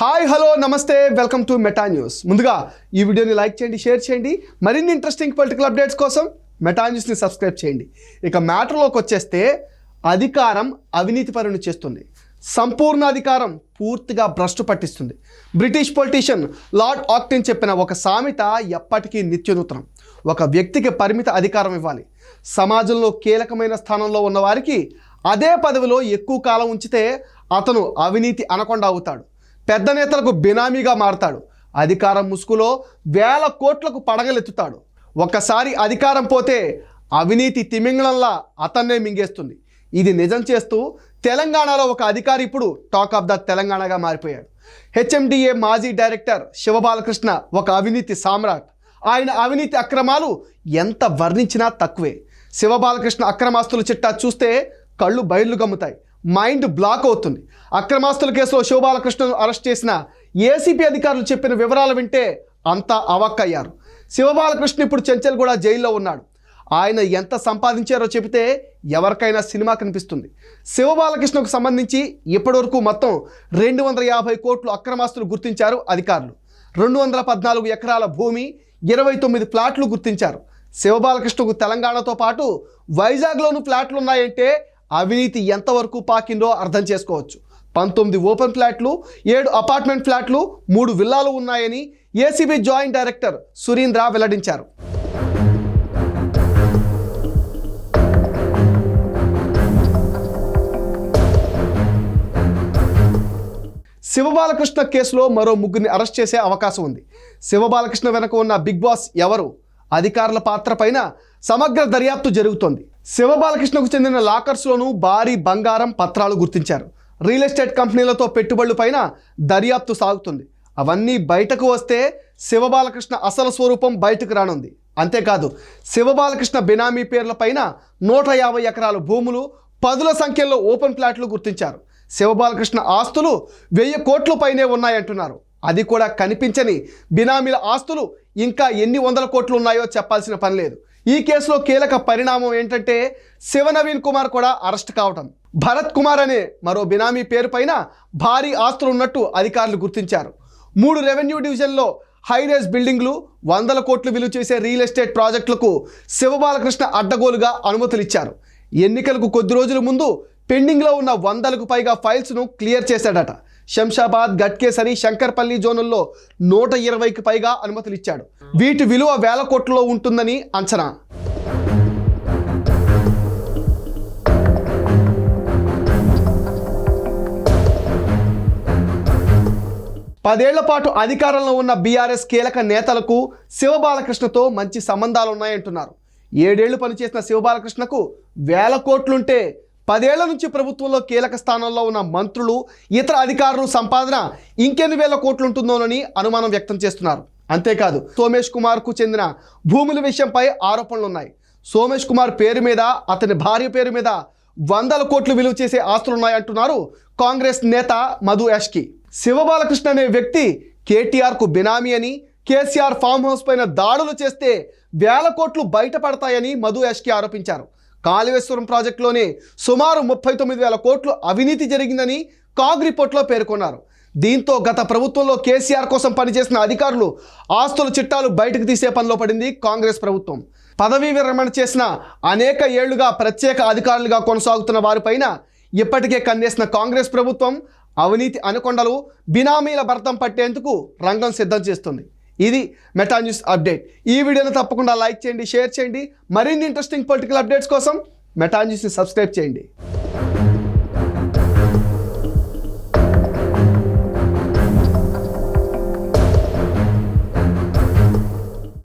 Hi hello నమస్తే welcome to meta news. ముందుగా ఈ వీడియోని లైక్ చేయండి షేర్ చేయండి. మరిన్ని ఇంట్రెస్టింగ్ పొలిటికల్ అప్డేట్స్ కోసం మెటా న్యూస్ని సబ్స్క్రైబ్ చేయండి. ఇక మ్యాటర్లోకి వచ్చేస్తే అధికారం అవినీతి పరుని చేస్తుంది. సంపూర్ణ అధికారం పూర్తిగా భ్రష్టు పట్టిస్తుంది. బ్రిటిష్ పొలిటీషియన్ లార్డ్ ఆక్టిన్ చెప్పిన ఒక సామెత ఎప్పటికీ నిత్యనూతనం. ఒక వ్యక్తికి పరిమిత అధికారం ఇవ్వాలి. సమాజంలో కీలకమైన స్థానంలో ఉన్నవారికి అదే పదవిలో ఎక్కువ కాలం ఉంచితే అతను అవినీతి అనకుండా అవుతాడు. పెద్ద నేతలకు బినామీగా మారతాడు. అధికారం ముసుగులో వేల కోట్లకు పడగలెత్తుతాడు. ఒక్కసారి అధికారం పోతే అవినీతి తిమింగళంలా అతన్నే మింగేస్తుంది. ఇది నిజం చేస్తూ తెలంగాణలో ఒక అధికారి ఇప్పుడు టాక్ ఆఫ్ ద తెలంగాణగా మారిపోయాడు. హెచ్ఎండిఏ మాజీ డైరెక్టర్ శివబాలకృష్ణ ఒక అవినీతి సామ్రాట్. ఆయన అవినీతి అక్రమాలు ఎంత వర్ణించినా తక్కువే. శివబాలకృష్ణ అక్రమాస్తుల చిట్టా చూస్తే కళ్ళు బయళ్ళు గమ్ముతాయి. మైండ్ బ్లాక్ అవుతుంది. అక్రమాస్తుల కేసులో శివబాలకృష్ణను అరెస్ట్ చేసిన ఏసీపీ అధికారులు చెప్పిన వివరాలు వింటే అంతా అవాక్కయ్యారు. శివబాలకృష్ణ ఇప్పుడు చెంచల్గూడ జైల్లో ఉన్నాడు. ఆయన ఎంత సంపాదించారో చెబితే ఎవరికైనా సినిమా కనిపిస్తుంది. శివబాలకృష్ణకు సంబంధించి ఇప్పటివరకు మొత్తం రెండు వందల యాభై కోట్లు అక్రమాస్తులు గుర్తించారు అధికారులు. రెండు వందల పద్నాలుగు ఎకరాల భూమి ఇరవై తొమ్మిది ప్లాట్లు గుర్తించారు. శివబాలకృష్ణకు తెలంగాణతో పాటు వైజాగ్లోనూ ఫ్లాట్లు ఉన్నాయంటే అవినీతి ఎంతవరకు పాకిందో అర్థం చేసుకోవచ్చు. పంతొమ్మిది ఓపెన్ ఫ్లాట్లు ఏడు అపార్ట్మెంట్ ఫ్లాట్లు మూడు విల్లాలు ఉన్నాయని ఏసీబీ జాయింట్ డైరెక్టర్ సురీంద్ర వెల్లడించారు. శివబాలకృష్ణ కేసులో మరో ముగ్గురిని అరెస్ట్ చేసే అవకాశం ఉంది. శివబాలకృష్ణ వెనక ఉన్న బిగ్ బాస్ ఎవరు? అధికారుల పాత్ర పైన సమగ్ర దర్యాప్తు జరుగుతోంది. శివబాలకృష్ణకు చెందిన లాకర్స్లోనూ భారీ బంగారం పత్రాలు గుర్తించారు. రియల్ ఎస్టేట్ కంపెనీలతో పెట్టుబడుల పైన దర్యాప్తు సాగుతుంది. అవన్నీ బయటకు వస్తే శివబాలకృష్ణ అసలు స్వరూపం బయటకు రానుంది. అంతేకాదు శివబాలకృష్ణ బినామీ పేర్ల పైన నూట యాభై ఎకరాల భూములు పదుల సంఖ్యలో ఓపెన్ ప్లాట్లు గుర్తించారు. శివబాలకృష్ణ ఆస్తులు వెయ్యి కోట్ల పైనే ఉన్నాయంటున్నారు. అది కూడా కనిపించని బినామీల ఆస్తులు ఇంకా ఎన్ని వందల కోట్లు ఉన్నాయో చెప్పాల్సిన పని లేదు. ఈ కేసులో కీలక పరిణామం ఏంటంటే శివ నవీన్ కుమార్ కూడా అరెస్ట్ కావటం. భరత్ కుమార్ అనే మరో బినామీ పేరుపైన భారీ ఆస్తులు ఉన్నట్టు అధికారులు గుర్తించారు. మూడు రెవెన్యూ డివిజన్లో హైరేజ్ బిల్డింగ్లు వందల కోట్లు విలువ చేసే రియల్ ఎస్టేట్ ప్రాజెక్టులకు శివబాలకృష్ణ అడ్డగోలుగా అనుమతులు ఇచ్చారు ఎన్నికలకు కొద్ది రోజుల ముందు పెండింగ్లో ఉన్న వందలకు పైగా ఫైల్స్ను క్లియర్ చేశాడట. శంషాబాద్ గట్కేసరి శంకర్పల్లి జోనుల్లో నూట ఇరవైకి పైగా అనుమతులు ఇచ్చాడు వీటి విలువ వేల కోట్లలో ఉంటుందని అంచనా. పదేళ్ళ పాటు అధికారంలో ఉన్న బీఆర్ఎస్ కీలక నేతలకు శివబాలకృష్ణతో మంచి సంబంధాలు ఉన్నాయంటున్నారు ఏడేళ్ళు పనిచేసిన శివబాలకృష్ణకు వేల కోట్లుంటే పదేళ్ళ నుంచి ప్రభుత్వంలో కీలక స్థానంలో ఉన్న మంత్రులు ఇతర అధికారులు సంపాదన ఇంకెన్ని వేల కోట్లుంటుందోనని అనుమానం వ్యక్తం చేస్తున్నారు. అంతేకాదు సోమేష్ కుమార్కు చెందిన భూముల విషయంపై ఆరోపణలు ఉన్నాయి సోమేష్ కుమార్ పేరు మీద అతని భార్య పేరు మీద వందల కోట్లు విలువ చేసే ఆస్తులున్నాయంటున్నారు కాంగ్రెస్ నేత మధు యాష్కి. శివబాలకృష్ణ అనే వ్యక్తి కేటీఆర్కు బినామీ అని కేసీఆర్ ఫామ్ హౌస్ పైన దాడులు చేస్తే వేల కోట్లు బయటపడతాయని మధు యాష్కి ఆరోపించారు. కాళేశ్వరం ప్రాజెక్టులోనే సుమారు ముప్పై తొమ్మిది వేల కోట్లు అవినీతి జరిగిందని కాగ్ రిపోర్ట్లో పేర్కొన్నారు. దీంతో గత ప్రభుత్వంలో కేసీఆర్ కోసం పనిచేసిన అధికారులు ఆస్తుల చిట్టాలు బయటకు తీసే పనిలో పడింది కాంగ్రెస్ ప్రభుత్వం. పదవీ విరమణ చేసిన అనేక ఏళ్ళుగా ప్రత్యేక అధికారులుగా కొనసాగుతున్న వారిపైన ఇప్పటికే కన్నేసిన కాంగ్రెస్ ప్రభుత్వం అవినీతి అనుకొండలు బినామీల భర్తం పట్టేందుకు రంగం సిద్ధం చేస్తుంది. ఇది మెటా న్యూస్ అప్డేట్ ఈ వీడియోను తప్పకుండా లైక్ చేయండి షేర్ చేయండి. మరిన్ని ఇంట్రెస్టింగ్ పొలిటికల్ అప్డేట్స్ కోసం మెటా న్యూస్ని సబ్స్క్రైబ్ చేయండి.